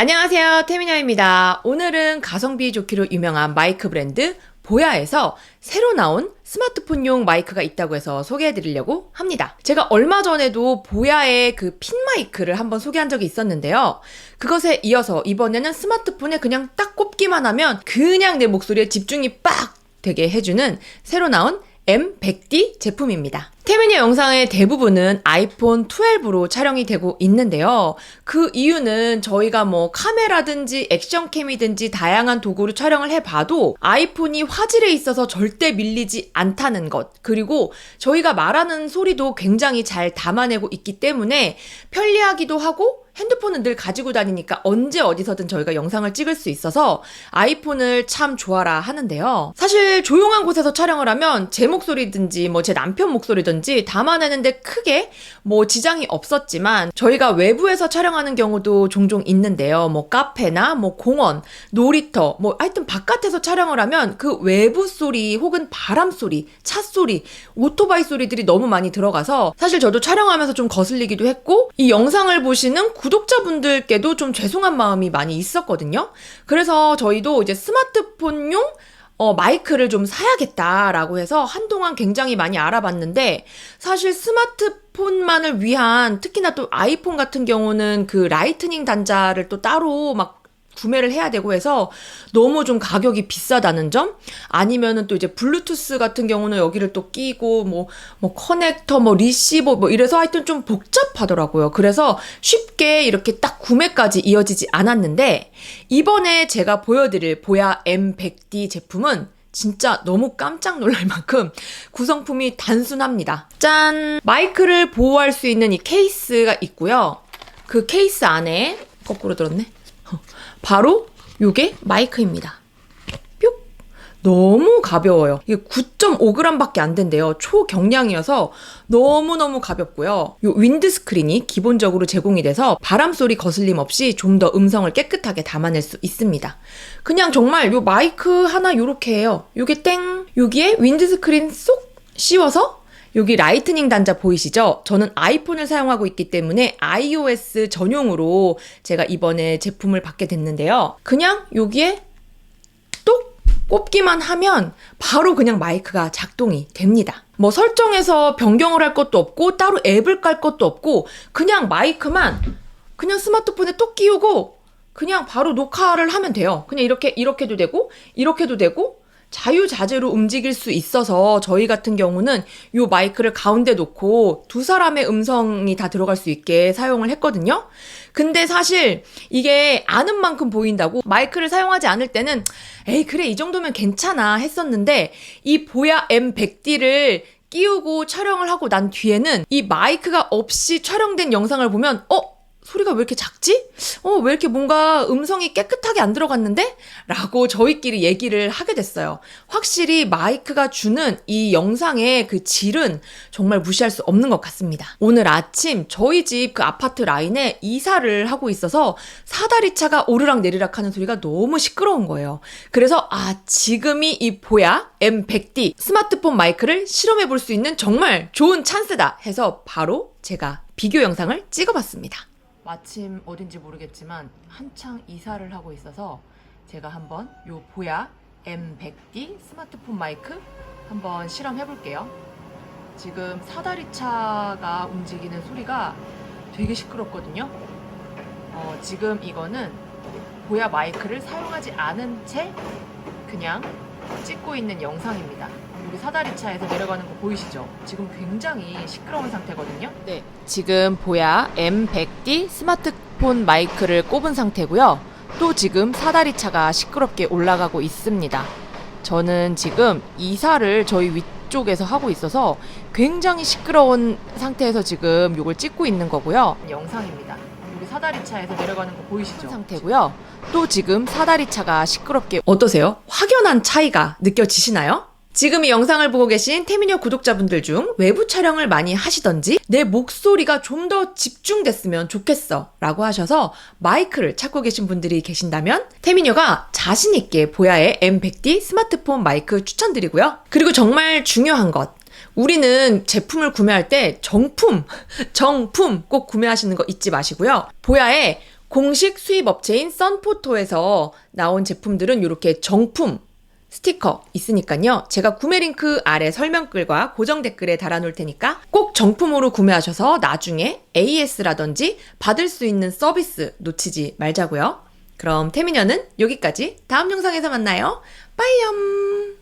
안녕하세요. 태민여입니다. 오늘은 가성비 좋기로 유명한 마이크 브랜드 보야에서 새로 나온 스마트폰용 마이크가 있다고 해서 소개해 드리려고 합니다. 제가 얼마 전에도 보야의 그 핀 마이크를 한번 소개한 적이 있었는데요. 그것에 이어서 이번에는 스마트폰에 그냥 딱 꼽기만 하면 그냥 내 목소리에 집중이 빡 되게 해주는 새로 나온 M100D 제품입니다. 태민의 영상의 대부분은 아이폰 12로 촬영이 되고 있는데요. 그 이유는 저희가 뭐 카메라든지 액션캠이든지 다양한 도구로 촬영을 해봐도 아이폰이 화질에 있어서 절대 밀리지 않다는 것. 그리고 저희가 말하는 소리도 굉장히 잘 담아내고 있기 때문에 편리하기도 하고 핸드폰은 늘 가지고 다니니까 언제 어디서든 저희가 영상을 찍을 수 있어서 아이폰을 참 좋아라 하는데요. 사실 조용한 곳에서 촬영을 하면 제 목소리든지 뭐 제 남편 목소리든 지 담아내는데 크게 뭐 지장이 없었지만 저희가 외부에서 촬영하는 경우도 종종 있는데요. 뭐 카페나 뭐 공원, 놀이터, 뭐 하여튼 바깥에서 촬영을 하면 그 외부 소리 혹은 바람 소리, 차 소리, 오토바이 소리들이 너무 많이 들어가서 사실 저도 촬영하면서 좀 거슬리기도 했고 이 영상을 보시는 구독자분들께도 좀 죄송한 마음이 많이 있었거든요. 그래서 저희도 이제 스마트폰용 어, 마이크를 좀 사야겠다라고 해서 한동안 굉장히 많이 알아봤는데 사실 스마트폰만을 위한 특히나 또 아이폰 같은 경우는 그 라이트닝 단자를 또 따로 막 구매를 해야 되고 해서 너무 좀 가격이 비싸다는 점 아니면은 또 이제 블루투스 같은 경우는 여기를 또 끼고 뭐뭐 커넥터 뭐 리시버 뭐 이래서 하여튼 좀 복잡하더라고요. 그래서 쉽게 이렇게 딱 구매까지 이어지지 않았는데 이번에 제가 보여드릴 보야 M100D 제품은 진짜 너무 깜짝 놀랄 만큼 구성품이 단순합니다. 짠! 마이크를 보호할 수 있는 이 케이스가 있고요. 그 케이스 안에 거꾸로 들었네. 바로 요게 마이크입니다. 뿅! 너무 가벼워요. 이게 9.5g밖에 안 된대요. 초경량이어서 너무너무 가볍고요. 요 윈드 스크린이 기본적으로 제공이 돼서 바람 소리 거슬림 없이 좀 더 음성을 깨끗하게 담아낼 수 있습니다. 그냥 정말 요 마이크 하나 요렇게 해요. 요게 땡! 여기에 윈드 스크린 쏙 씌워서 여기 라이트닝 단자 보이시죠? 저는 아이폰을 사용하고 있기 때문에 iOS 전용으로 제가 이번에 제품을 받게 됐는데요. 그냥 여기에 똑 꼽기만 하면 바로 그냥 마이크가 작동이 됩니다. 뭐 설정해서 변경을 할 것도 없고 따로 앱을 깔 것도 없고 그냥 마이크만 그냥 스마트폰에 똑 끼우고 그냥 바로 녹화를 하면 돼요. 그냥 이렇게 이렇게도 되고 이렇게도 되고 자유자재로 움직일 수 있어서 저희 같은 경우는 요 마이크를 가운데 놓고 두 사람의 음성이 다 들어갈 수 있게 사용을 했거든요. 근데 사실 이게 아는 만큼 보인다고 마이크를 사용하지 않을 때는 에이 그래 이 정도면 괜찮아 했었는데 이 보야 M100D를 끼우고 촬영을 하고 난 뒤에는 이 마이크가 없이 촬영된 영상을 보면 어 소리가 왜 이렇게 작지? 어, 왜 이렇게 뭔가 음성이 깨끗하게 안 들어갔는데? 라고 저희끼리 얘기를 하게 됐어요. 확실히 마이크가 주는 이 영상의 그 질은 정말 무시할 수 없는 것 같습니다. 오늘 아침 저희 집 그 아파트 라인에 이사를 하고 있어서 사다리 차가 오르락 내리락 하는 소리가 너무 시끄러운 거예요. 그래서 아, 지금이 이 보야 M100D 스마트폰 마이크를 실험해 볼 수 있는 정말 좋은 찬스다 해서 바로 제가 비교 영상을 찍어봤습니다. 마침 어딘지 모르겠지만 한창 이사를 하고 있어서 제가 한번 요 보야 M100D 스마트폰 마이크 한번 실험해 볼게요. 지금 사다리차가 움직이는 소리가 되게 시끄럽거든요. 어, 지금 이거는 보야 마이크를 사용하지 않은 채 그냥 찍고 있는 영상입니다. 여기 사다리차에서 내려가는 거 보이시죠? 지금 굉장히 시끄러운 상태거든요. 네. 지금 보야 M100D 스마트폰 마이크를 꼽은 상태고요. 또 지금 사다리차가 시끄럽게 올라가고 있습니다. 저는 지금 이사를 저희 위쪽에서 하고 있어서 굉장히 시끄러운 상태에서 지금 이걸 찍고 있는 거고요. 영상입니다. 사다리차에서 내려가는 거 보이시죠? 상태고요. 또 지금 사다리차가 시끄럽게 어떠세요? 확연한 차이가 느껴지시나요? 지금 이 영상을 보고 계신 태민여 구독자분들 중 외부 촬영을 많이 하시던지 내 목소리가 좀 더 집중됐으면 좋겠어 라고 하셔서 마이크를 찾고 계신 분들이 계신다면 태민여가 자신있게 보야의 M100D 스마트폰 마이크 추천드리고요. 그리고 정말 중요한 것 우리는 제품을 구매할 때 정품, 정품 꼭 구매하시는 거 잊지 마시고요. 보야의 공식 수입 업체인 썬포토에서 나온 제품들은 이렇게 정품 스티커 있으니까요. 제가 구매 링크 아래 설명글과 고정 댓글에 달아놓을 테니까 꼭 정품으로 구매하셔서 나중에 AS라든지 받을 수 있는 서비스 놓치지 말자고요. 그럼 태미녀는 여기까지 다음 영상에서 만나요. 빠이염!